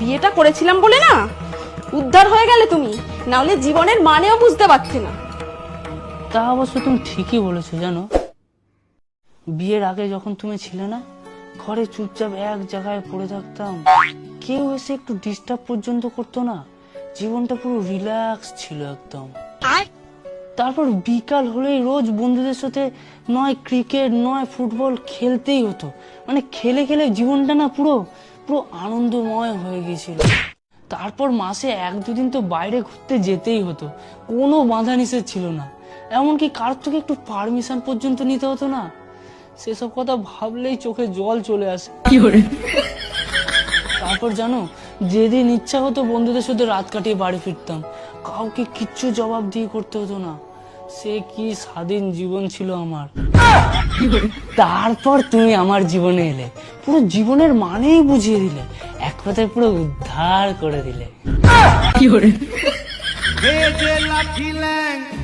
বিয়েটা করেছিলাম বলে না? উদ্ধার হয়ে গেলে তুমি না হলে জীবনের মানেও বুঝতে পারতে না। তা অবশ্য তুমি ঠিকই বলেছ জানো। বিয়ের আগে যখন তুমি ছিলে না ঘরে চুপচাপ এক জায়গায় পড়ে থাকতাম। কেউ এসে একটু ডিস্টার্ব পর্যন্ত করতো না। জীবনটা পুরো রিল্যাক্স ছিল একদম। তারপর বিকাল হলেই রোজ বন্ধুদের সাথে নয় ক্রিকেট নয় ফুটবল খেলতেই হতো। মানে খেলে খেলে জীবনটা না পুরো পুরো আনন্দময় হয়ে গিয়েছিল। তারপর মাসে এক দুদিন তো বাইরে ঘুরতে যেতেই হতো। কোনো বাধা নিষেধ ছিল না। এমনকি কার থেকে একটু পারমিশন পর্যন্ত নিতে হতো না। সেসব কথা ভাবলেই চোখে জল চলে আসে। তারপর জানো যেদিন ইচ্ছা হতো বন্ধুদের সাথে রাত কাটিয়ে বাড়ি ফিরতাম কাউকে কিচ্ছু জবাব দিয়ে করতে হতো না। সে কি স্বাধীন জীবন ছিল আমার? তারপর তুমি আমার জীবনে এলে। পুরো জীবনের মানেই বুঝিয়ে দিলে। এক কথায় পুরো উদ্ধার করে দিলে। কি ল্যাং।